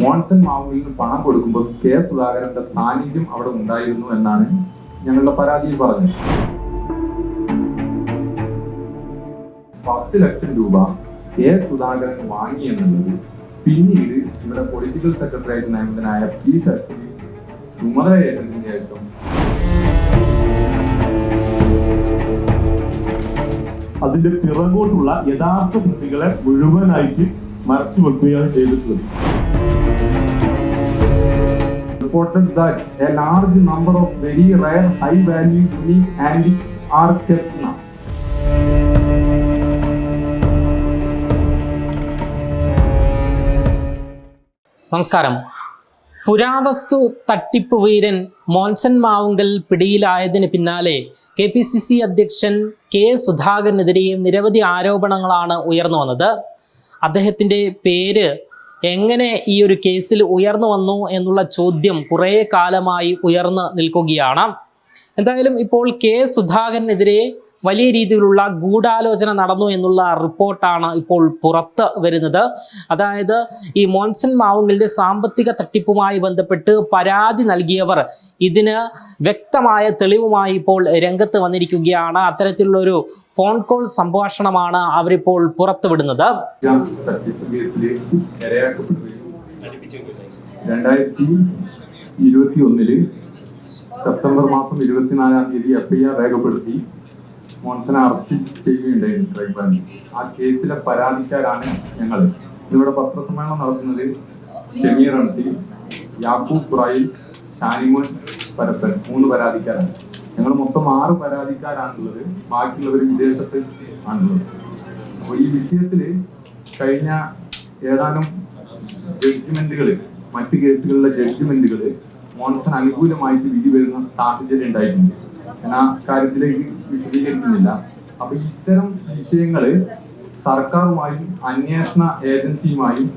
മോൺസൺ മാവുവിന് പണം കൊടുക്കുമ്പോൾ കെ സുധാകരന്റെ സാന്നിധ്യം അവിടെ ഉണ്ടായിരുന്നു എന്നാണ് ഞങ്ങളുടെ പരാതിയിൽ പറഞ്ഞത്. പത്ത് ലക്ഷം രൂപ കെ സുധാകരൻ വാങ്ങി എന്നുള്ളത് പിന്നീട് ഇവിടെ പൊളിറ്റിക്കൽ സെക്രട്ടറിയായിട്ട് നിയമിതനായ പി ശശി ചുമതലയേറ്റതിനു ശേഷം അതിന്റെ പിറകോട്ടുള്ള യഥാർത്ഥ പ്രതികളെ മുഴുവനായിട്ട് മറച്ചു വെക്കുകയാണ് ചെയ്തിട്ടുള്ളത്. Reported that a large number of very rare, high value, unique antiques are kept now. നമസ്കാരം പുരാവസ്തു തട്ടിപ്പ് വീരൻ മോൻസൺ മാവുങ്കൽ പിടിയിലായതിന് പിന്നാലെ കെ പി സി സി അധ്യക്ഷൻ കെ സുധാകരനെതിരെയും നിരവധി ആരോപണങ്ങളാണ് ഉയർന്നു വന്നത് അദ്ദേഹത്തിന്റെ പേര് എങ്ങനെ ഈ ഒരു കേസിൽ ഉയർന്നു വന്നു എന്നുള്ള ചോദ്യം കുറേ കാലമായി ഉയർന്നു നിൽക്കുകയാണ്. എന്തായാലും ഇപ്പോൾ കെ സുധാകരനെതിരെ വലിയ രീതിയിലുള്ള ഗൂഢാലോചന നടന്നു എന്നുള്ള റിപ്പോർട്ടാണ് ഇപ്പോൾ പുറത്ത് വരുന്നത്. അതായത് ഈ മോൻസൺ മാവുങ്കലിന്റെ സാമ്പത്തിക തട്ടിപ്പുമായി ബന്ധപ്പെട്ട് പരാതി നൽകിയവർ ഇതിന് വ്യക്തമായ തെളിവുമായി ഇപ്പോൾ രംഗത്ത് വന്നിരിക്കുകയാണ്. അത്തരത്തിലുള്ളൊരു ഫോൺ കോൾ സംഭാഷണമാണ് അവരിപ്പോൾ പുറത്തുവിടുന്നത് രണ്ടായിരത്തി ഇരുപത്തി ഒന്നിൽ സെപ്റ്റംബർ മാസം ഇരുപത്തിനാലാം തീയതി എഫ്ഐആർ രേഖപ്പെടുത്തി മോൻസനെ അറസ്റ്റ് ചെയ്യുകയുണ്ടായിരുന്നു ക്രൈംബ്രാഞ്ച് ആ കേസിലെ പരാതിക്കാരാണ് ഞങ്ങൾ ഇവിടെ പത്രസമ്മേളനം നടത്തുന്നത് ഷമീർ അണത്തി യാക്കൂബ് ഖുറായിൽ ഷാനിമോൻ പരപ്പൻ. മൂന്ന് പരാതിക്കാരാണ്. ഞങ്ങൾ മൊത്തം ആറ് പരാതിക്കാരാണുള്ളത്. ബാക്കിയുള്ളവർ വിദേശത്ത് ആണുള്ളത്. അപ്പോൾ ഈ വിഷയത്തിൽ കഴിഞ്ഞ ഏതാനും ജഡ്ജ്മെന്റുകൾ മറ്റ് കേസുകളിലെ ജഡ്ജ്മെന്റുകൾ മോൺസൺ അനുകൂലമായിട്ട് വിധി വരുന്ന സാഹചര്യം ഉണ്ടായിട്ടുണ്ട്. ഞാൻ ആ കാര്യത്തിലേക്ക് വിശദീകരിക്കുന്നില്ല. അപ്പൊ ഇത്തരം വിഷയങ്ങൾ സർക്കാരുമായും അന്വേഷണ ഏജൻസിയുമായും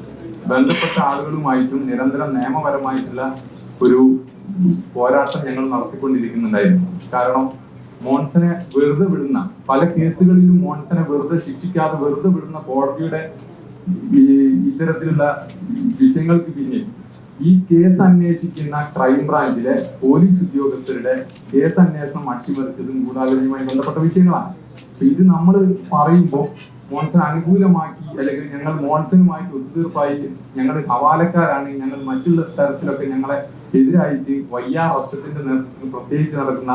ബന്ധപ്പെട്ട ആളുകളുമായിട്ടും നിരന്തരം നിയമപരമായിട്ടുള്ള ഒരു പോരാട്ടം ഞങ്ങൾ നടത്തിക്കൊണ്ടിരിക്കുന്നുണ്ടായിരുന്നു. കാരണം മോൺസനെ വെറുതെ വിടുന്ന പല കേസുകളിലും മോൺസനെ വെറുതെ ശിക്ഷിക്കാതെ വെറുതെ വിടുന്ന കോടതിയുടെ ഈ ഇത്തരത്തിലുള്ള വിഷയങ്ങൾക്ക് പിന്നിൽ ഈ കേസ് അന്വേഷിക്കുന്ന ക്രൈംബ്രാഞ്ചിലെ പോലീസ് ഉദ്യോഗസ്ഥരുടെ കേസ് അന്വേഷണം അട്ടിമറിച്ചതും ഗൂഢാലോചനയുമായി ബന്ധപ്പെട്ട വിഷയങ്ങളാണ്. ഇത് നമ്മൾ പറയുമ്പോൾ മോൺസൺ അനുകൂലമാക്കി അല്ലെങ്കിൽ ഞങ്ങൾ മോൺസനുമായിട്ട് ഒത്തുതീർപ്പായിട്ട് ഞങ്ങൾ ഹവാലക്കാരാണ് ഞങ്ങൾ മറ്റുള്ള തരത്തിലൊക്കെ ഞങ്ങളെ എതിരായിട്ട് വയ്യാ വർഷത്തിന്റെ നേതൃത്വത്തിൽ പ്രത്യേകിച്ച് നടക്കുന്ന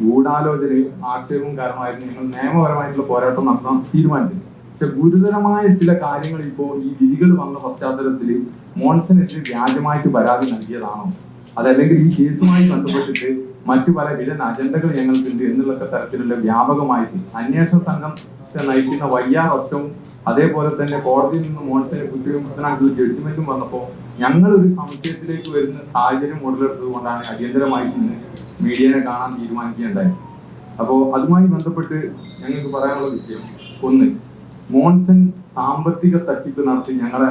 ഗൂഢാലോചനയും ആക്ഷേപവും കാരണമായിരുന്നു ഞങ്ങൾ നിയമപരമായിട്ടുള്ള പോരാട്ടം നടത്താൻ തീരുമാനിച്ചത്. പക്ഷെ ഗുരുതരമായ ചില കാര്യങ്ങൾ ഇപ്പോ ഈ വിധികൾ വന്ന പശ്ചാത്തലത്തിൽ മോൺസനെതിരെ വ്യാജമായിട്ട് പരാതി നൽകിയതാണോ? അതല്ലെങ്കിൽ ഈ കേസുമായി ബന്ധപ്പെട്ടിട്ട് മറ്റു പല ഹിഡൻ അജണ്ടകൾ ഞങ്ങൾക്കുണ്ട് എന്നുള്ള തരത്തിലുള്ള വ്യാപകമായിട്ട് അന്വേഷണ സംഘം നയിക്കുന്ന വയ്യാ വർഷവും അതേപോലെ തന്നെ കോടതിയിൽ നിന്ന് മോൺസനെ കുറ്റവിമുക്തനായിട്ടുള്ള ജഡ്ജ്മെന്റും വന്നപ്പോൾ ഞങ്ങൾ ഒരു സംശയത്തിലേക്ക് വരുന്ന സാഹചര്യം ഉടലെടുത്തത് കൊണ്ടാണ് അടിയന്തരമായിട്ട് ഇന്ന് മീഡിയനെ കാണാൻ തീരുമാനിക്കുകയുണ്ടായത്. അപ്പോൾ അതുമായി ബന്ധപ്പെട്ട് ഞങ്ങൾക്ക് പറയാനുള്ള വിഷയം ഒന്ന് മോൺസൺ സാമ്പത്തിക തട്ടിപ്പ് നടത്തി ഞങ്ങളെ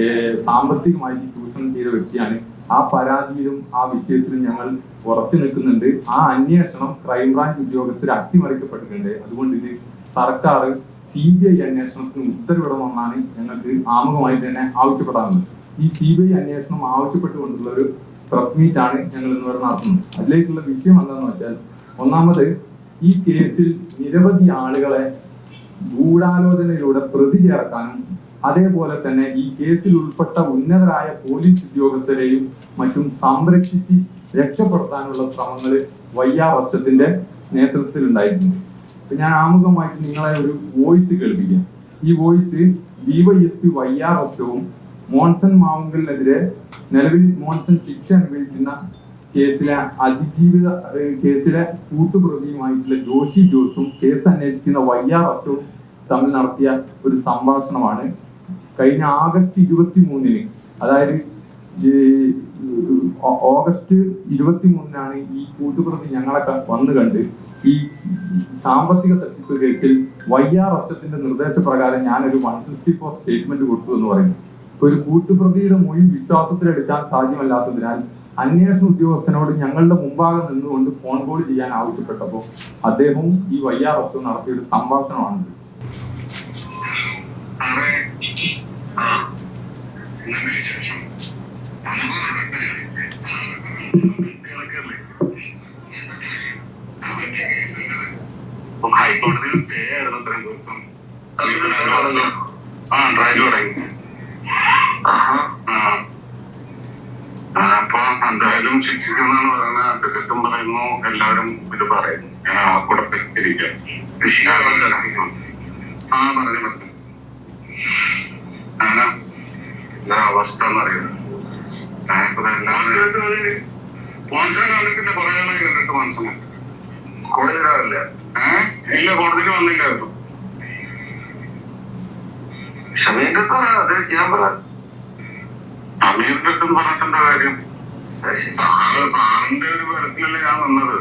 ഏഹ്, സാമ്പത്തികമായിട്ട് ചൂഷണം ചെയ്ത വ്യക്തിയാണ്. ആ പരാതിയിലും ആ വിഷയത്തിലും ഞങ്ങൾ ഉറച്ചു നിൽക്കുന്നുണ്ട്. ആ അന്വേഷണം ക്രൈംബ്രാഞ്ച് ഉദ്യോഗസ്ഥർ അട്ടിമറിക്കപ്പെട്ടിട്ടുണ്ട്. അതുകൊണ്ട് ഇത് സർക്കാർ സി ബി ഐ അന്വേഷണത്തിന് ഉത്തരവിടണമെന്നാണ് ഞങ്ങൾക്ക് ആമുഖമായി തന്നെ ആവശ്യപ്പെടാറുള്ളത്. ഈ സി ബി ഐ അന്വേഷണം ആവശ്യപ്പെട്ടുകൊണ്ടുള്ള ഒരു പ്രസ് മീറ്റ് ആണ് ഞങ്ങൾ ഇന്ന് വരെ നടത്തുന്നത്. അതിലേക്കുള്ള വിഷയം എന്താണെന്ന് വെച്ചാൽ ഒന്നാമത് ഈ കേസിൽ നിരവധി ആളുകളെ ഗൂഢാലോചനയിലൂടെ പ്രതി ചേർക്കാനും അതേപോലെ തന്നെ ഈ കേസിൽ ഉൾപ്പെട്ട ഉന്നതരായ പോലീസ് ഉദ്യോഗസ്ഥരെയും മറ്റും സംരക്ഷിച്ച് രക്ഷപ്പെടുത്താനുള്ള ശ്രമങ്ങൾ വയ്യാ വർഷത്തിന്റെ നേതൃത്വത്തിൽ ഉണ്ടായിട്ടുണ്ട് അപ്പൊ ഞാൻ ആമുഖമായിട്ട് നിങ്ങളെ ഒരു വോയിസ് കേൾപ്പിക്കാം. ഈ വോയിസ് ഡിവൈഎസ്പി വയ്യാ വർഷവും മോൺസൺ മാവുങ്കലിനെതിരെ നിലവിൽ മോൺസൺ ശിക്ഷ അനുഭവിക്കുന്ന കേസിലെ അതിജീവിത കേസിലെ കൂട്ടുപ്രതിയുമായിട്ടുള്ള ജോഷി ജോസും കേസ് അന്വേഷിക്കുന്ന വയ്യാ വർഷവും തമ്മിൽ നടത്തിയ ഒരു സംഭാഷണമാണ് കഴിഞ്ഞ ആഗസ്റ്റ് ഇരുപത്തി മൂന്നിന് അതായത് ഓഗസ്റ്റ് ഇരുപത്തി മൂന്നിനാണ് ഈ കൂട്ടുപ്രതി ഞങ്ങളെ വന്നു കണ്ട് ഈ സാമ്പത്തിക തട്ടിപ്പ് കേസിൽ വയ്യാ വർഷത്തിന്റെ നിർദ്ദേശപ്രകാരം ഞാനൊരു വൺ സിക്സ്റ്റി ഫോർ സ്റ്റേറ്റ്മെന്റ് കൊടുത്തു എന്ന് പറയുന്നു ഒരു കൂട്ടുപ്രതിയുടെ മൊഴി വിശ്വാസത്തിലെടുക്കാൻ സാധ്യമല്ലാത്തതിനാൽ അന്വേഷണ ഉദ്യോഗസ്ഥനോട് ഞങ്ങളുടെ മുമ്പാകെ നിന്നുകൊണ്ട് ഫോൺ കോൾ ചെയ്യാൻ ആവശ്യപ്പെട്ടപ്പോൾ അദ്ദേഹവും ഈ വയ്യാ വർഷവും നടത്തിയ ഒരു സംഭാഷണമാണിത്. ഹൈക്കോടതിയിൽ സ്റ്റേ ആയിരുന്നു ഇത്രയും ദിവസം ആ ട്രയൽ തുടങ്ങി അപ്പൊ എന്തായാലും ശിക്ഷിക്കുന്നാണ് പറയുന്നത് അഡ്വക്കറ്റും പറയുന്നു എല്ലാവരും ഇത് പറയുന്നു ഞാൻ ആ കൂടെ ഇരിക്കാം ആ പറഞ്ഞു പറഞ്ഞു. അവസ്ഥ എല്ലാവരും മോൻസൺ കണ്ടിട്ടില്ല കുറെ നാളായി കണ്ടിട്ട് ഏഹ് ഇല്ല കോടതിയിൽ വന്നില്ലായിരുന്നു ഷമീന്റെ അത് ചെയ്യാൻ പറ ഷമീറിന്റെ അടുത്തും പറഞ്ഞിട്ടെന്താ കാര്യം? സാറ് സാറിന്റെ ഒരു ബലത്തിലല്ലേ ഞാൻ വന്നത്.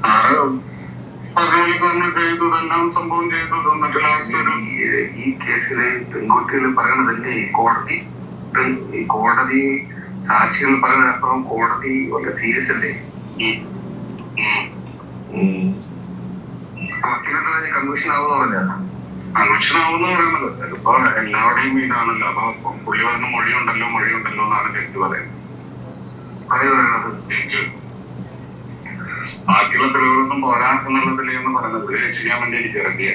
സാറ് സംഭവം ലാസ്റ്റ് ഒരു ഈ കേസിൽ പെൺകുട്ടികൾ പറയുന്നതല്ലേ ഈ കോടതി? ഈ കോടതി സാക്ഷികൾ പറയുന്നതിനപ്പുറം കോടതി വളരെ സീരിയസ് അല്ലേ. വക്കീലിന്റെ കൺവെൻഷൻ അലക്ഷണാവെന്ന് പറയുന്നത് ഇപ്പൊ എല്ലാവരുടെയും ഇതാണല്ലോ അപ്പൊ പുള്ളി പറഞ്ഞ മൊഴിയുണ്ടല്ലോ മൊഴിയുണ്ടല്ലോ എന്നാണ് ജഡ്ജ് പറയുന്നത്. പറയുന്നത്. തെറ്റ് ബാക്കിയുള്ള തെളിവുകളൊന്നും പോരാ എന്നുള്ളതിൽ എന്ന് പറയുന്നത് പുള്ളി ചെയ്യാൻ വേണ്ടി എനിക്ക് ഇറങ്ങിയ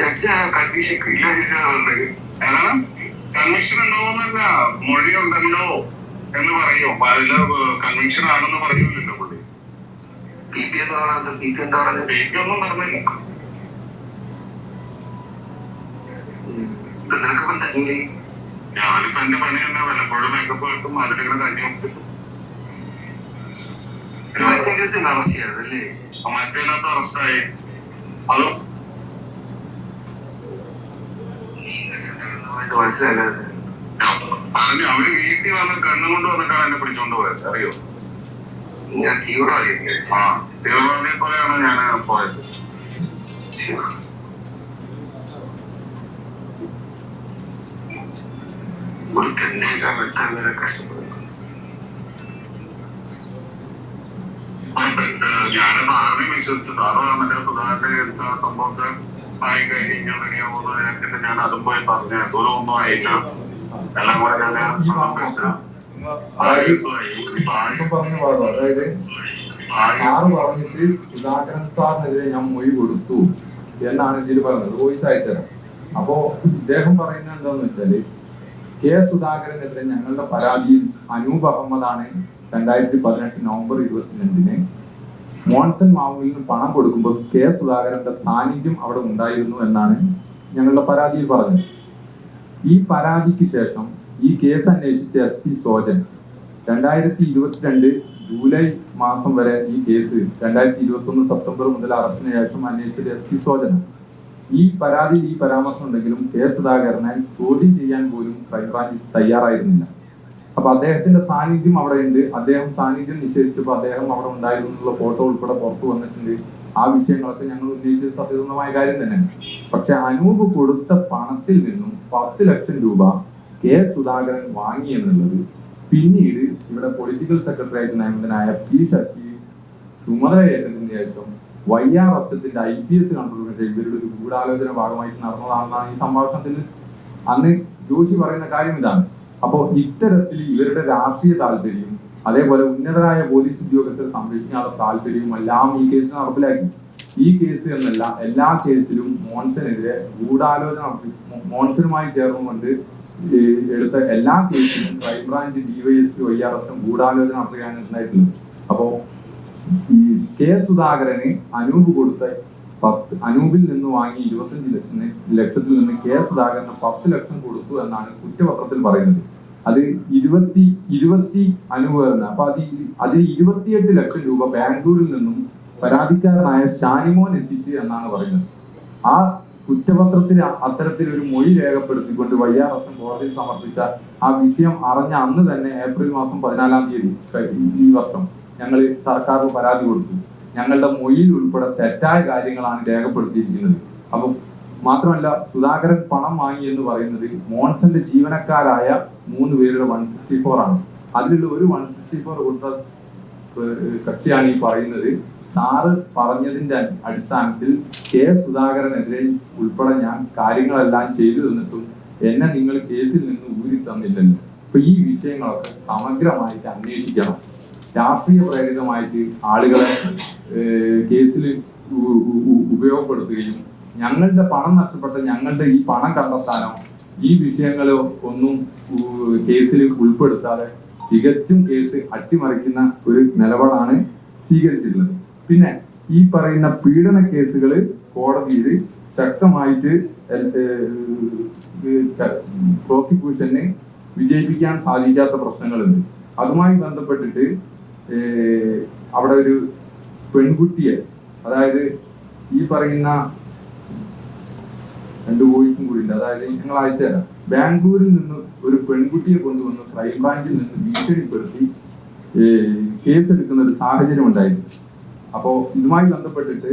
ജഡ്ജ് കൺവീഷൻ ഏതാണ് കൺവിക്ഷൻ ഉണ്ടാവുന്നല്ല മൊഴിയുണ്ടല്ലോ എന്ന് പറയോ. അതിൽ കൺവിക്ഷൻ ആണെന്ന് പറയുന്നില്ല പുള്ളി. പി പി എന്ന് പറഞ്ഞത് പി പി എന്താ പറയുന്നത് എനിക്കൊന്നും പറഞ്ഞില്ല. ഇത് തന്നെ ഞാനിപ്പോ എന്റെ പണി തന്നെ. വല്ലപ്പോഴും മേക്കപ്പ് കിട്ടും അതിലിങ്ങനെ തന്നെ അറസ്റ്റ് ചെയ്തത് അല്ലേ മറ്റേനകത്ത് അറസ്റ്റായി അത് മനസ്സിലാകാതെ പറഞ്ഞു അവർ വീട്ടിൽ വന്ന് കണ്ണും കൊണ്ട് വന്നിട്ടാണ് എന്നെ പിടിച്ചോണ്ട് പോയത്. അറിയോ? ഞാൻ തീവ്രവാദി ആ തീവ്രവാദിയെ പോലെയാണ് ഞാൻ പോയത്. ഒരു ഞാനത് ആരുടെയും വിശ്വസിച്ചു സാറ് മറ്റേ സുധാകരന്റെ എന്താ സംഭവമൊക്കെ ആയി കഴിഞ്ഞാൽ റെഡിയാവുമെന്ന് വിചാരിച്ചിട്ട് ഞാൻ അതും പോയി പറഞ്ഞു. അതുപോലെ ഒന്നും ആയില്ല. എല്ലാം കൂടെ ഞാൻ അതായത് ഇപ്പൊ അതായത് സാറ് പറഞ്ഞിട്ട് സുധാകരൻ സാറിനെതിരെ ഞാൻ മൊഴി കൊടുത്തു എന്നാണ് ഇതിൽ പറഞ്ഞത്. വോയിസ് അയച്ചത്. അപ്പോ ഇദ്ദേഹം പറയുന്നത് എന്താന്ന് വെച്ചാൽ കെ സുധാകരനെതിരെ ഞങ്ങളുടെ പരാതിയിൽ അനൂപ് അഹമ്മദാണ് രണ്ടായിരത്തി പതിനെട്ട് നവംബർ ഇരുപത്തിരണ്ടിന് മോൺസൺ മാവുവിന് പണം കൊടുക്കുമ്പോൾ കെ സുധാകരന്റെ സാന്നിധ്യം അവിടെ ഉണ്ടായിരുന്നു എന്നാണ് ഞങ്ങളുടെ പരാതിയിൽ പറഞ്ഞത്. ഈ പരാതിക്ക് ശേഷം ഈ കേസ് അന്വേഷിച്ച എസ് പി സോജൻ രണ്ടായിരത്തി ഇരുപത്തിരണ്ട് ജൂലൈ മാസം വരെ ഈ കേസ് രണ്ടായിരത്തി ഇരുപത്തി ഒന്ന് സെപ്റ്റംബർ മുതൽ അറസ്റ്റിന് ശേഷം അന്വേഷിച്ചത് എസ് പി സോജൻ ഈ പരാതിയിൽ ഈ പരാമർശം ഉണ്ടെങ്കിലും കെ സുധാകരനെ ചോദ്യം ചെയ്യാൻ പോലും ക്രൈംബ്രാഞ്ച് തയ്യാറായിരുന്നില്ല. അപ്പൊ അദ്ദേഹത്തിന്റെ സാന്നിധ്യം അവിടെ ഉണ്ട് അദ്ദേഹം സാന്നിധ്യം നിഷേധിച്ചപ്പോൾ അദ്ദേഹം അവിടെ ഉണ്ടായിരുന്നു എന്നുള്ള ഫോട്ടോ ഉൾപ്പെടെ പുറത്തു വന്നിട്ടുണ്ട്. ആ വിഷയങ്ങളൊക്കെ ഞങ്ങൾ ഉന്നയിച്ചത് സത്യസന്ധമായ കാര്യം തന്നെയാണ്. പക്ഷെ അനൂപ് കൊടുത്ത പണത്തിൽ നിന്നും പത്ത് ലക്ഷം രൂപ കെ സുധാകരൻ വാങ്ങി എന്നുള്ളത് പിന്നീട് ഇവിടെ പൊളിറ്റിക്കൽ സെക്രട്ടറി ആയിട്ട് നിയമിതനായ പി ശശി ചുമതലയേറ്റതിന് ശേഷം വൈ ആർ എസ്എത്തിന്റെ ഐ പി എസ് കൺട്രോൾ ഇവരുടെ ഒരു ഗൂഢാലോചന ഭാഗമായിട്ട് നടന്നതാണെന്നാണ് ഈ സംഭാഷണത്തിൽ അന്ന് ജോഷി പറയുന്ന കാര്യം ഇതാണ്. അപ്പോൾ ഇത്തരത്തിൽ ഇവരുടെ രാഷ്ട്രീയ താല്പര്യം അതേപോലെ ഉന്നതരായ പോലീസ് ഉദ്യോഗസ്ഥരെ സംരക്ഷിക്കാനുള്ള താല്പര്യവും എല്ലാം ഈ കേസ് നടപ്പിലാക്കി. ഈ കേസ് എന്നല്ല എല്ലാ കേസിലും മോൺസനെതിരെ ഗൂഢാലോചന മോൺസനുമായി ചേർന്നുകൊണ്ട് എടുത്ത എല്ലാ കേസിലും ക്രൈംബ്രാഞ്ച് ഡിവൈഎസ്പി വൈ ആർ എസും ഗൂഢാലോചന നടത്തുകയാണ് ഉണ്ടായിട്ടുള്ളത്. അപ്പോ ഈ കെ സുധാകരന് അനൂപ് കൊടുത്ത പത്ത് അനൂപിൽ നിന്ന് വാങ്ങി ഇരുപത്തഞ്ച് ലക്ഷം ലക്ഷത്തിൽ നിന്ന് കെ സുധാകരന് പത്ത് ലക്ഷം കൊടുത്തു എന്നാണ് കുറ്റപത്രത്തിൽ പറയുന്നത്. അത് ഇരുപത്തി ഇരുപത്തി അനൂപ് എന്ന് അപ്പൊ അത് അത് ഇരുപത്തിയെട്ട് ലക്ഷം രൂപ ബാംഗ്ലൂരിൽ നിന്നും പരാതിക്കാരനായ ഷാനിമോൻ എത്തിച്ച് എന്നാണ് പറയുന്നത്. ആ കുറ്റപത്രത്തിൽ അത്തരത്തിൽ ഒരു മൊഴി രേഖപ്പെടുത്തിക്കൊണ്ട് വൈ ആർ എസ് കോടതിയിൽ സമർപ്പിച്ച ആ വിഷയം അറിഞ്ഞ അന്ന് തന്നെ ഏപ്രിൽ മാസം പതിനാലാം തീയതി ഈ വർഷം. ഞങ്ങൾ സർക്കാരിന് പരാതി കൊടുത്തു. ഞങ്ങളുടെ മൊഴിയിൽ ഉൾപ്പെടെ തെറ്റായ കാര്യങ്ങളാണ് രേഖപ്പെടുത്തിയിരിക്കുന്നത്. അപ്പം മാത്രമല്ല സുധാകരൻ പണം വാങ്ങി എന്ന് പറയുന്നത് മോൺസന്റെ ജീവനക്കാരായ മൂന്ന് പേരുടെ വൺ സിക്സ്റ്റി ഫോർ ആണ്. അതിലുള്ള ഒരു വൺ സിക്സ്റ്റി ഫോർ കൊടുത്ത കക്ഷിയാണ് ഈ പറയുന്നത്. സാറ് പറഞ്ഞതിന്റെ അടിസ്ഥാനത്തിൽ കെ സുധാകരനെതിരെ ഉൾപ്പെടെ ഞാൻ കാര്യങ്ങളെല്ലാം ചെയ്തു തന്നിട്ടും എന്നെ നിങ്ങൾ കേസിൽ നിന്ന് ഊരി തന്നില്ലല്ലോ അപ്പൊ ഈ വിഷയങ്ങളൊക്കെ സമഗ്രമായിട്ട് അന്വേഷിക്കണം. രാഷ്ട്രീയ പ്രേരിതമായിട്ട് ആളുകളെ കേസിൽ ഉപയോഗപ്പെടുത്തുകയും ഞങ്ങളുടെ പണം നഷ്ടപ്പെട്ട ഞങ്ങളുടെ ഈ പണം കണ്ടെത്താനോ ഈ വിഷയങ്ങളോ ഒന്നും കേസിൽ ഉൾപ്പെടുത്താതെ തികച്ചും കേസ് അട്ടിമറിക്കുന്ന ഒരു നിലപാടാണ് സ്വീകരിച്ചിട്ടുള്ളത്. പിന്നെ ഈ പറയുന്ന പീഡന കേസുകൾ കോടതിയിൽ ശക്തമായിട്ട് പ്രോസിക്യൂഷന് വിജയിപ്പിക്കാൻ സാധിക്കാത്ത പ്രശ്നങ്ങളുണ്ട്. അതുമായി ബന്ധപ്പെട്ടിട്ട് അവിടെ ഒരു പെൺകുട്ടിയെ അതായത് ഈ പറയുന്ന രണ്ട് വോയിസും കൂടി ഉണ്ട്. അതായത് ഞങ്ങൾ അയച്ചുതരാം ബാംഗ്ലൂരിൽ നിന്ന് ഒരു പെൺകുട്ടിയെ കൊണ്ടുവന്ന് ക്രൈംബ്രാഞ്ചിൽ നിന്ന് ഭീഷണിപ്പെടുത്തി കേസ് എടുക്കുന്ന ഒരു സാഹചര്യം ഉണ്ടായിരുന്നു. അപ്പോ ഇതുമായി ബന്ധപ്പെട്ടിട്ട്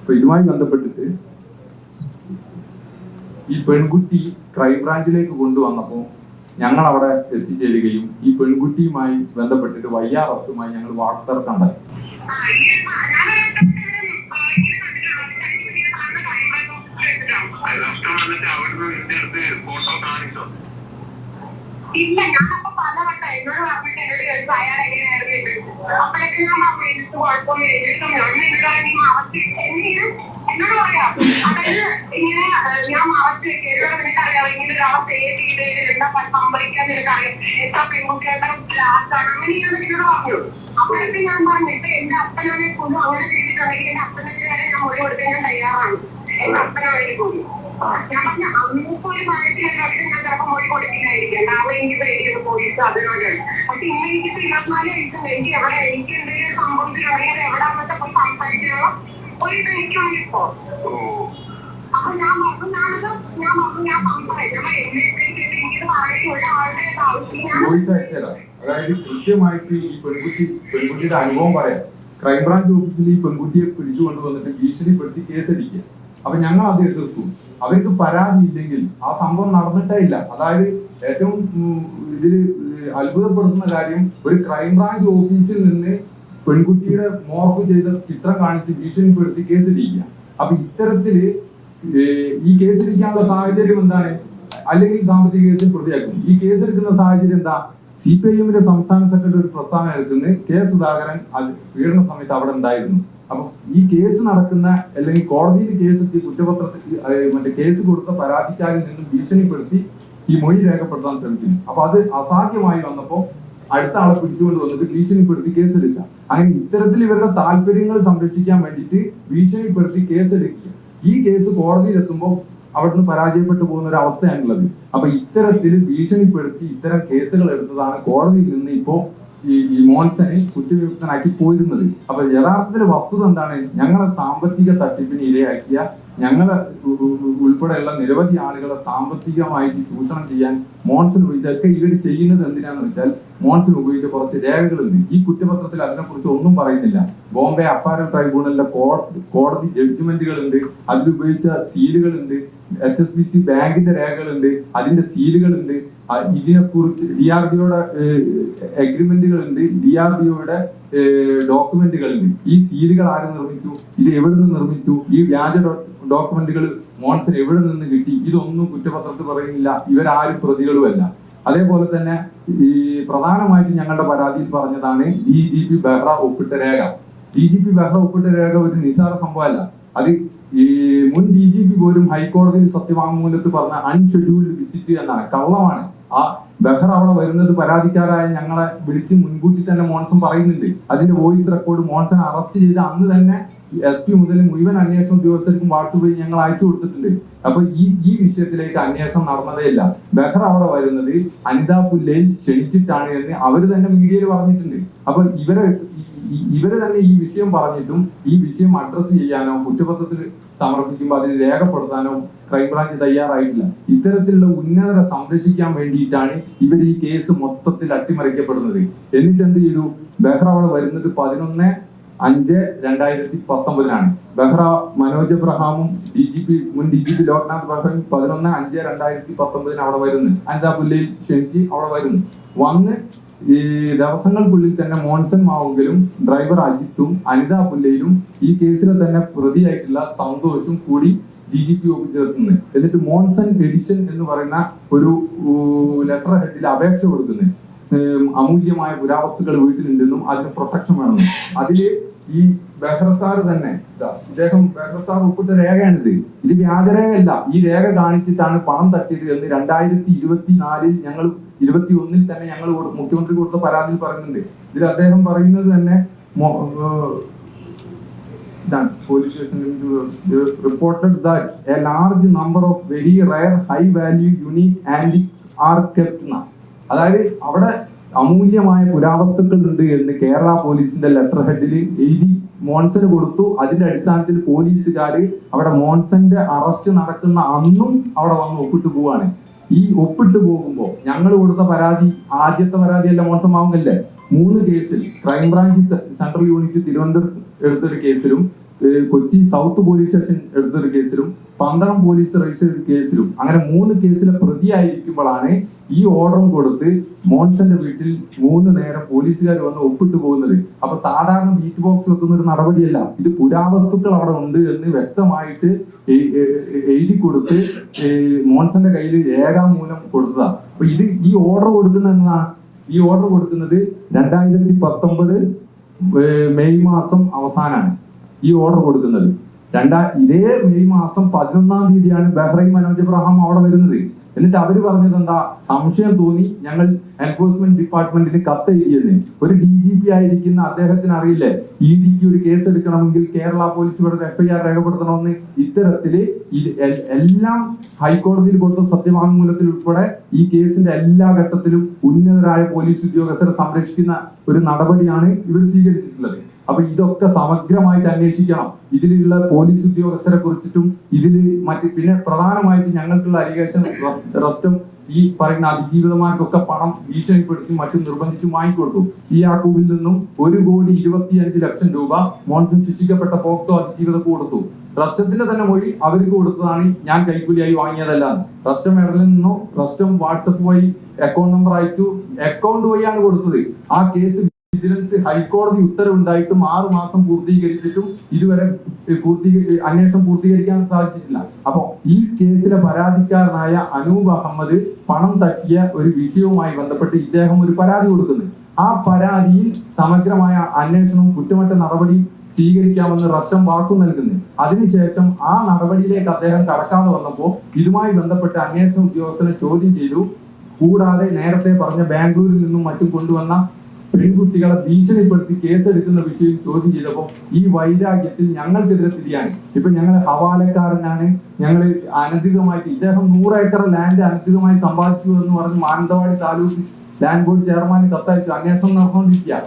അപ്പൊ ഇതുമായി ബന്ധപ്പെട്ടിട്ട് ഈ പെൺകുട്ടി ക്രൈംബ്രാഞ്ചിലേക്ക് കൊണ്ടുവന്നപ്പോൾ ഞങ്ങൾ അവിടെ എത്തിച്ചേരുകയും ഈ പെൺകുട്ടിയുമായി ബന്ധപ്പെട്ടിട്ട് വയ്യാർ അറസ്റ്റുമായി ഞങ്ങൾ ഫോട്ടോ കാണിച്ചോ ഇല്ല ഞാനപ്പോ പലവട്ടം എന്നോട് പറഞ്ഞിട്ട് എന്നോട് ചോദിച്ചു ഞാൻ പറഞ്ഞു എനിക്ക് കുഴപ്പമൊന്നും എഴുതിയിട്ടും ഞാൻ അതായത് ഇങ്ങനെ ഞാൻ അവസ്ഥ എന്നോട് നിനക്കറിയാം ഇങ്ങനെ ഒരു അവസ്ഥ ഏത് രീതിയിൽ എന്താ സംഭവിക്കാൻ നിനക്കറിയാം എത്ര പെൺകുട്ടികളുടെ ക്ലാസ്സാണ് അങ്ങനെ ഞാൻ എന്നോട് പറഞ്ഞു അപ്പോഴൊക്കെ ഞാൻ പറഞ്ഞു ഇപ്പൊ എന്റെ അപ്പനാനെ പോലും അങ്ങനെ ചെയ്തിട്ടുണ്ടെങ്കിൽ എന്റെ അപ്പനൊക്കെ വരെ ഞാൻ മൊഴി കൊടുക്കാൻ ഞാൻ തയ്യാറാണ്. എന്റെ അപ്പനാണെങ്കിൽ പോലും. ഞാൻ പറഞ്ഞ അന്നത്തെ ഒരു പ്രായത്തിലൊക്കെ ഞാൻ ചിലപ്പോൾ മൊഴി കൊടുക്കില്ലായിരിക്കാം. കാരണം എനിക്ക് പേടിയൊക്കെ പോയിട്ട് അതിനോട് പക്ഷെ ഇന്ന് എനിക്കിപ്പോ ഇരുപത്തിനാല് വയസ്സുണ്ട് എനിക്ക് എവിടെ എനിക്ക് എന്തെങ്കിലും സംഭവിച്ചിട്ടുണ്ടെങ്കിൽ എവിടെ വന്നിട്ട് പോയി സംസാരിക്കാനോ? ഒരു ഇത് വോയിസ് അയച്ചുതരാം. അതായത് കൃത്യമായിട്ട് ഈ പെൺകുട്ടി പെൺകുട്ടിയുടെ അനുഭവം പറയാം. ക്രൈംബ്രാഞ്ച് ഓഫീസിൽ ഈ പെൺകുട്ടിയെ പിടിച്ചു കൊണ്ടുവന്നിട്ട് ഭീഷണിപ്പെടുത്തി കേസടിക്കുക. അപ്പൊ ഞങ്ങൾ അത് എതിർത്തു. അവർക്ക് പരാതി ഇല്ലെങ്കിൽ ആ സംഭവം നടന്നിട്ടേ ഇല്ല. അതായത് ഏറ്റവും ഇതിൽ അത്ഭുതപ്പെടുത്തുന്ന കാര്യം ഒരു ക്രൈംബ്രാഞ്ച് ഓഫീസിൽ നിന്ന് പെൺകുട്ടിയുടെ മോർഫ് ചെയ്ത ചിത്രം കാണിച്ച് ഭീഷണിപ്പെടുത്തി കേസടിക്കുക. അപ്പൊ ഇത്തരത്തിൽ ഈ കേസിരിക്കാനുള്ള സാഹചര്യം എന്താണ്? അല്ലെങ്കിൽ സാമ്പത്തിക കേസിൽ പ്രതിയാക്കും. ഈ കേസെടുക്കുന്ന സാഹചര്യം എന്താ? സി പി ഐ എമ്മിന്റെ സംസ്ഥാന സെക്രട്ടറി ഒരു പ്രസ്താവന എടുക്കുന്നത് കെ സുധാകരൻ അത് പീഡന സമയത്ത് അവിടെ ഉണ്ടായിരുന്നു. അപ്പൊ ഈ കേസ് നടക്കുന്ന അല്ലെങ്കിൽ കോടതിയിൽ കേസ് എത്തി കുറ്റപത്രത്തിൽ മറ്റേ കേസ് കൊടുത്ത പരാതിക്കാരിൽ നിന്നും ഭീഷണിപ്പെടുത്തി ഈ മൊഴി രേഖപ്പെടുത്താൻ ശ്രമിക്കുന്നു. അപ്പൊ അത് അസാധ്യമായി വന്നപ്പോ അടുത്ത ആളെ പിടിച്ചുകൊണ്ട് വന്നിട്ട് ഭീഷണിപ്പെടുത്തി കേസെടുക്കുക അങ്ങനെ ഇത്തരത്തിൽ ഇവരുടെ താല്പര്യങ്ങൾ സംരക്ഷിക്കാൻ വേണ്ടിയിട്ട് ഭീഷണിപ്പെടുത്തി കേസെടുക്കുക ഈ കേസ് കോടതിയിൽ എത്തുമ്പോൾ അവിടുന്ന് പരാജയപ്പെട്ടു പോകുന്ന ഒരു അവസ്ഥയാണുള്ളത്. അപ്പൊ ഇത്തരത്തിൽ ഭീഷണിപ്പെടുത്തി ഇത്തരം കേസുകൾ എടുത്തതാണ് കോടതിയിൽ നിന്ന് ഇപ്പോ ഈ ഈ മോൻസനെ കുറ്റവിമുക്തനാക്കി പോയിരുന്നത്. അപ്പൊ യഥാർത്ഥത്തിൽ വസ്തുത എന്താണ്? ഞങ്ങളെ സാമ്പത്തിക തട്ടിപ്പിന് ഇരയാക്കിയ ഞങ്ങളെ ഉൾപ്പെടെയുള്ള നിരവധി ആളുകളെ സാമ്പത്തികമായിട്ട് ചൂഷണം ചെയ്യാൻ മോൺസൺ ഇതൊക്കെ ഇവർ ചെയ്യുന്നത് എന്തിനാന്ന് വെച്ചാൽ മോൺസൺ ഉപയോഗിച്ച കുറച്ച് രേഖകളുണ്ട്. ഈ കുറ്റപത്രത്തിൽ അതിനെക്കുറിച്ച് ഒന്നും പറയുന്നില്ല. ബോംബെ അപ്പാരൽ ട്രൈബ്യൂണലിന്റെ കോടതി ജഡ്ജ്മെന്റുകളുണ്ട്. അതിലുപയോഗിച്ച സീലുകളുണ്ട്. എച്ച് എസ് ബി സി ബാങ്കിന്റെ രേഖകളുണ്ട്. അതിന്റെ സീലുകളുണ്ട്. ഇതിനെക്കുറിച്ച് ഡി ആർ ഡിഒയുടെ അഗ്രിമെന്റുകൾ ഉണ്ട് ഡി ആർ ഡിഒയുടെ ഡോക്യുമെന്റുകൾ ഉണ്ട് ഈ സീലുകൾ ആര് നിർമ്മിച്ചു? ഇത് എവിടെ നിന്ന് നിർമ്മിച്ചു? ഈ വ്യാജ ഡോക്യുമെന്റുകൾ മോൺസൺ എവിടെ നിന്ന് കിട്ടി? ഇതൊന്നും കുറ്റപത്രത്തിൽ പറയുന്നില്ല. ഇവരാരും പ്രതികളുമല്ല. അതേപോലെ തന്നെ ഈ പ്രധാനമായിട്ടും ഞങ്ങളുടെ പരാതിയിൽ പറഞ്ഞതാണ് ഡി ജി പി ബെഹ്റ ഒപ്പിട്ട രേഖ. ഡി ജി പി ബെഹ്റ ഒപ്പിട്ട രേഖ ഒരു നിസാര സംഭവമല്ല. അത് ഈ മുൻ ഡി ജി പി പോലും ഹൈക്കോടതിയിൽ സത്യവാങ്മൂലത്ത് പറഞ്ഞ അൺഷെഡ്യൂൾഡ് വിസിറ്റ് എന്നാണ്. കള്ളമാണ്. ആ ബെഹ്റ അവിടെ വരുന്നത് പരാതിക്കാരായ ഞങ്ങളെ വിളിച്ച് മുൻകൂട്ടി തന്നെ മോൺസൺ പറയുന്നുണ്ട്. അതിന്റെ വോയിസ് റെക്കോർഡ് മോൺസൺ അറസ്റ്റ് ചെയ്ത് അന്ന് തന്നെ എസ് പി മുതൽ മുഴുവൻ അന്വേഷണ ഉദ്യോഗസ്ഥർക്കും വാട്സപ്പ് വഴി ഞങ്ങൾ അയച്ചു കൊടുത്തിട്ടുണ്ട്. അപ്പൊ ഈ ഈ വിഷയത്തിലേക്ക് അന്വേഷണം നടന്നതേ ഇല്ല അവിടെ വരുന്നത് അനിതാ പുല്ലയിൽ ക്ഷണിച്ചിട്ടാണ് എന്ന് അവർ തന്നെ മീഡിയയിൽ പറഞ്ഞിട്ടുണ്ട്. അപ്പൊ ഇവരെ ഇവർ തന്നെ ഈ വിഷയം പറഞ്ഞിട്ടും ഈ വിഷയം അഡ്രസ് ചെയ്യാനോ കുറ്റപത്രത്തിൽ സമർപ്പിക്കുമ്പോൾ അതിന് രേഖപ്പെടുത്താനോ ക്രൈംബ്രാഞ്ച് തയ്യാറായിട്ടില്ല. ഇത്തരത്തിലുള്ള ഉന്നതരെ സംരക്ഷിക്കാൻ വേണ്ടിയിട്ടാണ് ഇവർ ഈ കേസ് മൊത്തത്തിൽ അട്ടിമറിക്കപ്പെടുന്നത്. എന്നിട്ട് എന്ത് ചെയ്തു? ബെഹ്റ അവിടെ വരുന്നത് പതിനൊന്ന് അഞ്ച് രണ്ടായിരത്തി പത്തൊമ്പതിനാണ്. ബെഹ്റ മനോജ് എബ്രഹാമും ഡി ജി പി മുൻ ഡി ജി പി ലോക്നാഥ് ബെഹ്റയും പതിനൊന്ന് അഞ്ച് രണ്ടായിരത്തി പത്തൊമ്പതിന് അവിടെ വരുന്നു. അനിതാ പുല്ലയിൽ ക്ഷണിച്ച് അവിടെ വരുന്നു. വന്ന് ഈ ദിവസങ്ങൾക്കുള്ളിൽ തന്നെ മോൺസൺ മാവുങ്കലും ഡ്രൈവർ അജിത്തും അനിതാ പുല്ലയിലും ഈ കേസിലെ തന്നെ പ്രതിയായിട്ടുള്ള സന്തോഷും കൂടി ഡി ജി പി ഓഫീസിൽ നിന്ന് എന്നിട്ട് മോൺസൺ എഡിഷൻ എന്ന് പറയുന്ന ഒരു ലെറ്റർ ഹെഡിൽ അപേക്ഷ കൊടുക്കുന്നത് അമൂല്യമായ പുരാവസ്തുക്കൾ വീട്ടിലുണ്ടെന്നും അതിന് പ്രൊട്ടക്ഷൻ വേണമെന്നും അതിൽ ഈ ബെഹ്റസാർ തന്നെ ഇദ്ദേഹം ബെഹ്റസാർ ഒപ്പിട്ട രേഖയാണിത് ഇത് വ്യാജരേഖയല്ല ഈ രേഖ കാണിച്ചിട്ടാണ് പണം തട്ടിയത് എന്ന് രണ്ടായിരത്തി ഇരുപത്തിനാലിൽ ഞങ്ങൾ ഇരുപത്തി ഒന്നിൽ തന്നെ ഞങ്ങൾ മുഖ്യമന്ത്രി കൊടുത്ത പരാതിയിൽ പറയുന്നുണ്ട് ഇതിൽ അദ്ദേഹം പറയുന്നത് തന്നെ done. Police station reported that a large number of very rare, high value, unique. അതായത് അവിടെ അമൂല്യമായ പുരാവസ്തുക്കൾ ഉണ്ട് എന്ന് കേരള പോലീസിന്റെ ലെറ്റർ ഹെഡിൽ എഴുതി മോൺസന് കൊടുത്തു. അതിന്റെ അടിസ്ഥാനത്തിൽ പോലീസുകാർ അവിടെ മോൺസന്റെ അറസ്റ്റ് നടക്കുന്ന അന്നും അവിടെ വന്ന് ഒപ്പിട്ട് പോവാണ്. ഈ ഒപ്പിട്ട് പോകുമ്പോൾ ഞങ്ങൾ കൊടുത്ത പരാതി ആദ്യത്തെ പരാതിയല്ല മോൺസൺ ആവുന്നില്ലേ മൂന്ന് കേസിൽ ക്രൈംബ്രാഞ്ച് സെൻട്രൽ യൂണിറ്റ് തിരുവനന്തപുരത്ത് എടുത്തൊരു കേസിലും കൊച്ചി സൗത്ത് പോലീസ് സ്റ്റേഷൻ എടുത്തൊരു കേസിലും പന്തളം പോലീസ് രജിസ്റ്റർ കേസിലും അങ്ങനെ മൂന്ന് കേസിലെ പ്രതിയായിരിക്കുമ്പോഴാണ് ഈ ഓർഡറും കൊടുത്ത് മോൺസന്റെ വീട്ടിൽ മൂന്ന് നേരം പോലീസുകാർ വന്ന് ഒപ്പിട്ട് പോകുന്നത്. അപ്പൊ സാധാരണ ബീറ്റ് ബോക്സ് വെക്കുന്ന ഒരു നടപടിയല്ല. ഇത് പുരാവസ്തുക്കൾ അവിടെ ഉണ്ട് എന്ന് വ്യക്തമായിട്ട് എഴുതി കൊടുത്ത് മോൺസന്റെ കയ്യിൽ രേഖാമൂലം കൊടുത്തതാ. അപ്പൊ ഇത് ഈ ഓർഡർ കൊടുക്കുന്ന ഈ ഓർഡർ കൊടുക്കുന്നത് രണ്ടായിരത്തി പത്തൊമ്പത് മെയ് മാസം അവസാനാണ് ഈ ഓർഡർ കൊടുക്കുന്നത്. രണ്ടാ ഇതേ മെയ് മാസം പതിനൊന്നാം തീയതിയാണ് ബഹ്റൈൻ മനോജ് അബ്രഹാം അവിടെ വരുന്നത്. എന്നിട്ട് അവർ പറഞ്ഞത് എന്താ? സംശയം തോന്നി. ഞങ്ങൾ എൻഫോഴ്സ്മെന്റ് ഡിപ്പാർട്ട്മെന്റിന് കത്ത് എഴുതിയെന്ന്. ഒരു ഡി ജി പി ആയിരിക്കുന്ന അദ്ദേഹത്തിന് അറിയില്ലേ? ഇ ഡിക്ക് ഒരു കേസ് എടുക്കണമെങ്കിൽ കേരള പോലീസ് ഇവിടെ എഫ്ഐആർ രേഖപ്പെടുത്തണമെന്ന് ഇത്തരത്തിൽ എല്ലാം ഹൈക്കോടതിയിൽ കൊടുത്ത സത്യവാങ്മൂലത്തിൽ ഉൾപ്പെടെ ഈ കേസിന്റെ എല്ലാ ഘട്ടത്തിലും ഉന്നതരായ പോലീസ് ഉദ്യോഗസ്ഥരെ സംരക്ഷിക്കുന്ന ഒരു നടപടിയാണ് ഇവർ സ്വീകരിച്ചിട്ടുള്ളത്. അപ്പൊ ഇതൊക്കെ സമഗ്രമായിട്ട് അന്വേഷിക്കണം. ഇതിലുള്ള പോലീസ് ഉദ്യോഗസ്ഥരെ കുറിച്ചിട്ടും ഇതിൽ മറ്റ് പിന്നെ പ്രധാനമായിട്ട് ഞങ്ങൾക്കുള്ള അലിഗേഷൻ റെസ്റ്റും ഈ പറയുന്ന അതിജീവിതമാർക്കൊക്കെ പണം ഭീഷണിപ്പെടുത്തി മറ്റും നിർബന്ധിച്ചും വാങ്ങിക്കൊടുത്തു. ഈ യാക്കൂബിൽ നിന്നും ഒരു കോടി ഇരുപത്തിയഞ്ച് ലക്ഷം രൂപ മോൺസൺ ശിക്ഷിക്കപ്പെട്ട പോക്സോ അതിജീവിതക്ക് കൊടുത്തു. റസ്റ്റത്തിന്റെ തന്നെ മൊഴി അവർക്ക് കൊടുത്തതാണ് ഞാൻ കൈക്കൂലിയായി വാങ്ങിയതല്ല. റസ്റ്റം മെഡലിൽ നിന്നോ റസ്റ്റം വാട്സപ്പ് വഴി അക്കൗണ്ട് നമ്പർ അയച്ചു. അക്കൗണ്ട് വഴിയാണ് കൊടുത്തത്. ആ കേസ് വിജിലൻസ് ഹൈക്കോടതി ഉത്തരവുണ്ടായിട്ടും ആറു മാസം പൂർത്തീകരിച്ചിട്ടും ഇതുവരെ പൂർത്തീകരി അന്വേഷണം പൂർത്തീകരിക്കാൻ സാധിച്ചിട്ടില്ല. അപ്പോൾ ഈ കേസിലെ പരാതിക്കാരനായ അനൂപ് അഹമ്മദ് പണം തട്ടിയ ഒരു വിഷയവുമായി ബന്ധപ്പെട്ട് ഇദ്ദേഹം ഒരു പരാതി കൊടുക്കുന്നു. ആ പരാതിയിൽ സമഗ്രമായ അന്വേഷണവും കുറ്റമറ്റ നടപടി സ്വീകരിക്കാമെന്ന് റസ്റ്റം വാക്കു നൽകുന്നു. അതിനുശേഷം ആ നടപടിയിലേക്ക് അദ്ദേഹം കടക്കാതെ വന്നപ്പോൾ ഇതുമായി ബന്ധപ്പെട്ട് അന്വേഷണ ഉദ്യോഗസ്ഥനെ ചോദ്യം ചെയ്തു. കൂടാതെ നേരത്തെ പറഞ്ഞ ബാംഗ്ലൂരിൽ നിന്നും മറ്റും കൊണ്ടുവന്ന പെൺകുട്ടികളെ ഭീഷണിപ്പെടുത്തി കേസെടുക്കുന്ന വിഷയം ചോദ്യം ചെയ്തപ്പോൾ ഈ വൈരാഗ്യത്തിൽ ഞങ്ങൾക്കെതിരെ തിരിയാണ് ഇപ്പൊ ഞങ്ങൾ ഹവാലക്കാരനാണ്. ഞങ്ങൾ അനധികമായിട്ട് ഇദ്ദേഹം നൂറ് ഏക്കർ ലാൻഡ് അനധികമായി സമ്പാദിച്ചു എന്ന് പറഞ്ഞ് Mananthavady taluk land board chairman കത്തയച്ചു. അന്വേഷണം നടന്നുകൊണ്ടിരിക്കുക.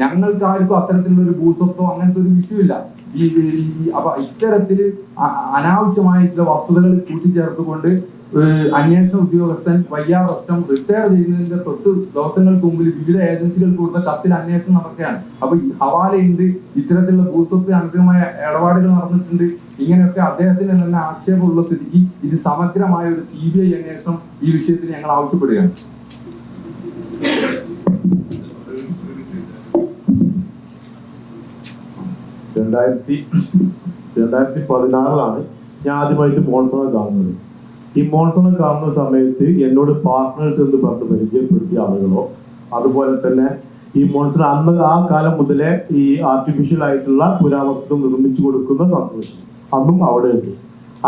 ഞങ്ങൾക്ക് ആർക്കും അത്തരത്തിലുള്ള ഒരു ഭൂസ്വത്തോ അങ്ങനത്തെ ഒരു വിഷയമില്ല. ഈ അപ്പൊ ഇത്തരത്തിൽ അനാവശ്യമായിട്ടുള്ള വസ്തുതകൾ കൂട്ടിച്ചേർത്തുകൊണ്ട് അന്വേഷണ ഉദ്യോഗസ്ഥൻ വയ്യാർ വർഷം റിട്ടയർ ചെയ്യുന്നതിന്റെ തൊട്ട് ദിവസങ്ങൾക്ക് മുമ്പിൽ വിവിധ ഏജൻസികൾ കൊടുത്ത കത്തിൽ അന്വേഷണം നടക്കുകയാണ്. അപ്പൊ ഹവാലയുണ്ട് ഇത്തരത്തിലുള്ള ഭൂസ്വത്ത് അനധികമായ ഇടപാടുകൾ നടന്നിട്ടുണ്ട്. ഇങ്ങനെയൊക്കെ അദ്ദേഹത്തിന് തന്നെ ആക്ഷേപമുള്ള സ്ഥിതിക്ക് ഇത് സമഗ്രമായ ഒരു സി ബി ഐ അന്വേഷണം ഈ വിഷയത്തിൽ ഞങ്ങൾ ആവശ്യപ്പെടുകയാണ്. രണ്ടായിരത്തി രണ്ടായിരത്തി പതിനാറിലാണ് ഞാൻ ആദ്യമായിട്ട് മോൺസണെ കാണുന്നത്. ഈ മോൺസണെ കാണുന്ന സമയത്ത് എന്നോട് പാർട്ട്നേഴ്സ് എന്ന് പറഞ്ഞ് പരിചയപ്പെടുത്തിയ ആളുകളോ അതുപോലെ തന്നെ ഈ മോൺസൺ അന്ന് ആ കാലം മുതലേ ഈ ആർട്ടിഫിഷ്യൽ ആയിട്ടുള്ള പുരാവസ്തു നിർമ്മിച്ചു കൊടുക്കുന്ന സന്തോഷം അന്നും അവിടെ ഉണ്ട്.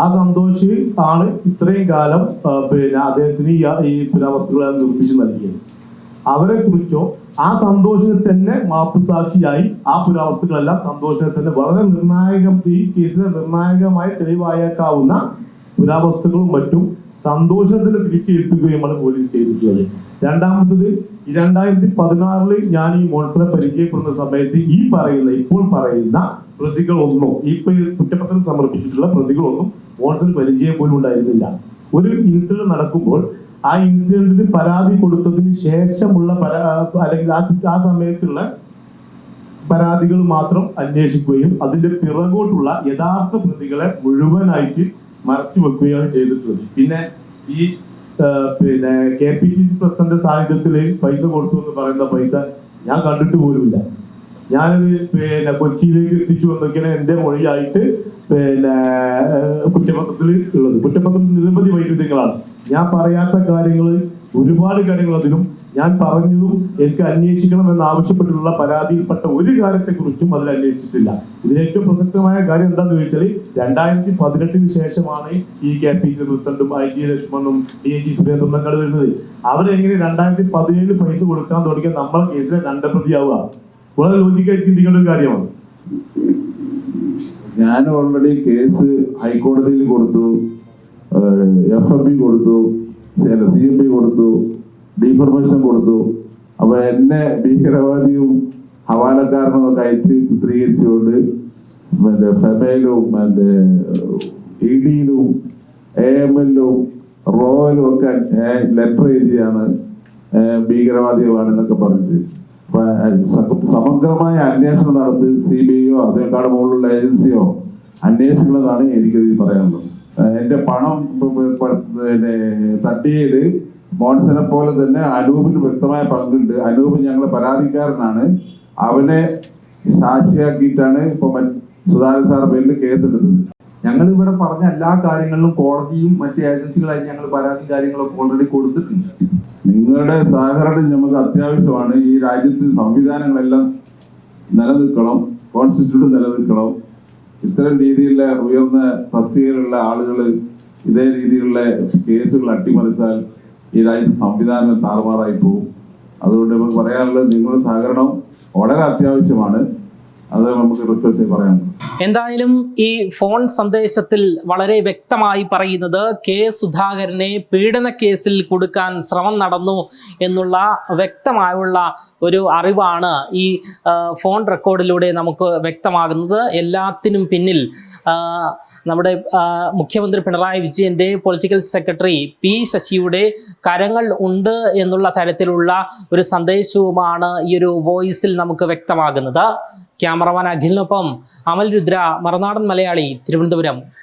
ആ സന്തോഷ് ആണ് ഇത്രയും കാലം പിന്നെ അദ്ദേഹത്തിന് ഈ പുരാവസ്തുക്കളെ നിർമ്മിച്ചു നൽകിയത്. അവരെ കുറിച്ചോ ആ സന്തോഷത്തെ തന്നെ മാപ്പ് സാക്ഷിയായി ആ പുരാവസ്തുക്കളെല്ലാം സന്തോഷത്തെ തന്നെ വളരെ നിർണായകം ഈ കേസിലെ നിർണായകമായ തെളിവായേക്കാവുന്ന പുരാവസ്തുക്കളും മറ്റും സന്തോഷത്തിൽ തിരിച്ചേൽപ്പിക്കുകയുമാണ് പോലീസ് ചെയ്തിട്ടുള്ളത്. രണ്ടാമത്തത് രണ്ടായിരത്തി പതിനാറിൽ ഞാൻ ഈ മോൺസറെ പരിചയപ്പെടുന്ന സമയത്ത് ഈ പറയുന്ന ഇപ്പോൾ പറയുന്ന പ്രതികളൊന്നും ഇപ്പൊ കുറ്റപത്രം സമർപ്പിച്ചിട്ടുള്ള പ്രതികളൊന്നും മോൺസറിന് പരിചയം പോലും ഉണ്ടായിരുന്നില്ല. ഒരു ഇൻസിഡന്റ് നടക്കുമ്പോൾ ആ ഇൻസിഡന്റിന് പരാതി കൊടുത്തതിന് ശേഷമുള്ള അല്ലെങ്കിൽ ആ ആ സമയത്തുള്ള പരാതികൾ മാത്രം അന്വേഷിക്കുകയും അതിന്റെ പിറകോട്ടുള്ള യഥാർത്ഥ പ്രതികളെ മുഴുവനായിട്ട് മറച്ചു വെക്കുകയാണ് ചെയ്തിട്ടുള്ളത്. പിന്നെ ഈ പിന്നെ K P C C president സാന്നിധ്യത്തിൽ പൈസ കൊടുത്തു എന്ന് പറയുന്ന പൈസ ഞാൻ കണ്ടിട്ട് പോലുമില്ല. ഞാനിത് പിന്നെ കൊച്ചിയിലേക്ക് എത്തിച്ചു എന്നൊക്കെയാണ് എന്റെ മൊഴിയായിട്ട് പിന്നെ കുറ്റപത്രത്തിൽ ഉള്ളത്. കുറ്റപത്രത്തിൽ നിരവധി വൈരുദ്ധ്യങ്ങളാണ്. ഞാൻ പറയാത്ത കാര്യങ്ങൾ ഒരുപാട് കാര്യങ്ങൾ അതിലും ഞാൻ പറഞ്ഞതും എനിക്ക് അന്വേഷിക്കണം എന്ന് ആവശ്യപ്പെട്ടുള്ള പരാതിയിൽപ്പെട്ട ഒരു കാര്യത്തെക്കുറിച്ചും അതിൽ അന്വേഷിച്ചിട്ടില്ല. ഇതിൽ ഏറ്റവും പ്രസക്തമായ കാര്യം എന്താണെന്ന് ചോദിച്ചാൽ രണ്ടായിരത്തി പതിനെട്ടിന് ശേഷമാണ് ഈ കെ പി സി പ്രസിഡന്റും ഐ ജി ലക്ഷ്മണും ഡി എൻ ജി സുരേന്ദ്രൻ തങ്ങൾ വരുന്നത്. അവരെങ്ങനെ രണ്ടായിരത്തി പതിനേഴ് പൈസ കൊടുക്കാൻ തുടങ്ങിയ നമ്മളെ കേസിലെ രണ്ട് പ്രതിയാവുക വളരെ ലോജിക്കായി ചിന്തിക്കേണ്ട ഒരു കാര്യമാണ്. ഞാൻ ഓൾറെഡി കേസ് ഹൈക്കോടതിയിൽ കൊടുത്തു എഫ് എം പി കൊടുത്തു സി എം പി കൊടുത്തു ഡിഫർമേഷൻ കൊടുത്തു. അപ്പൊ എന്നെ ഭീകരവാദിയും ഹവാലക്കാരനും ഒക്കെ ആയിട്ട് ചിത്രീകരിച്ചുകൊണ്ട് മറ്റേ ഫെമയിലും മറ്റേ ഇ ഡിയിലും എ എം എല്ലും റോയിലും ഒക്കെ ലെറ്റർ എഴുതിയാണ് ഭീകരവാദികളാണെന്നൊക്കെ പറഞ്ഞിട്ട്. സമഗ്രമായ അന്വേഷണം നടത്തി സി ബി ഐയോ അതിനേക്കാൾ മുകളിലുള്ള ഏജൻസിയോ അന്വേഷിക്കുന്നതാണ് എനിക്കിത് പറയാനുള്ളത്. എന്റെ പണം പിന്നെ തട്ടിയയിൽ മോൺസനെ പോലെ തന്നെ അനൂപിന് വ്യക്തമായ പങ്കുണ്ട്. അനൂപ് ഞങ്ങളെ പരാതിക്കാരനാണ്. അവനെ സാക്ഷിയാക്കിയിട്ടാണ് ഇപ്പൊ സുധാകരൻ സാർ പേരിൽ കേസെടുത്തത്. ഞങ്ങൾ ഇവിടെ പറഞ്ഞ എല്ലാ കാര്യങ്ങളിലും കോടതിയും മറ്റ് ഏജൻസികളായി ഞങ്ങൾ പരാതി കാര്യങ്ങളൊക്കെ ഓൾറെഡി കൊടുത്തിട്ടുണ്ട്. നിങ്ങളുടെ സഹകരണം നമുക്ക് അത്യാവശ്യമാണ്. ഈ രാജ്യത്ത് സംവിധാനങ്ങളെല്ലാം നിലനിൽക്കണം. കോൺസ്റ്റിറ്റ്യൂട്ട് നിലനിൽക്കണം. ഇത്തരം രീതിയിലുള്ള ഉയർന്ന തസ്തികയിലുള്ള ആളുകൾ ഇതേ രീതിയിലുള്ള കേസുകൾ അട്ടിമറിച്ചാൽ രാജ്യത്ത് സംവിധാനം താറുമാറായി പോകും അതുകൊണ്ട് നമുക്ക് പറയാനുള്ളത് നിങ്ങളുടെ സഹകരണം വളരെ അത്യാവശ്യമാണ്. അത് നമുക്ക് റിക്വസ്റ്റ് പറയാനുള്ളത് എന്തായാലും ഈ ഫോൺ സന്ദേശത്തിൽ വളരെ വ്യക്തമായി പറയുന്നത് കെ സുധാകരനെ പീഡന കേസിൽ കൊടുക്കാൻ ശ്രമം നടന്നു എന്നുള്ള വ്യക്തമായുള്ള ഒരു അറിവാണ് ഈ ഫോൺ റെക്കോർഡിലൂടെ നമുക്ക് വ്യക്തമാകുന്നത്. എല്ലാത്തിനും പിന്നിൽ നമ്മുടെ മുഖ്യമന്ത്രി പിണറായി വിജയന്റെ പൊളിറ്റിക്കൽ സെക്രട്ടറി പി ശശിയുടെ കരങ്ങൾ ഉണ്ട് എന്നുള്ള തരത്തിലുള്ള ഒരു സന്ദേശവുമാണ് ഈ ഒരു വോയിസിൽ നമുക്ക് വ്യക്തമാകുന്നത്. ക്യാമറമാൻ അഖിലിനൊപ്പം അമൽ രുദ്ര മറുനാടൻ മലയാളി തിരുവനന്തപുരം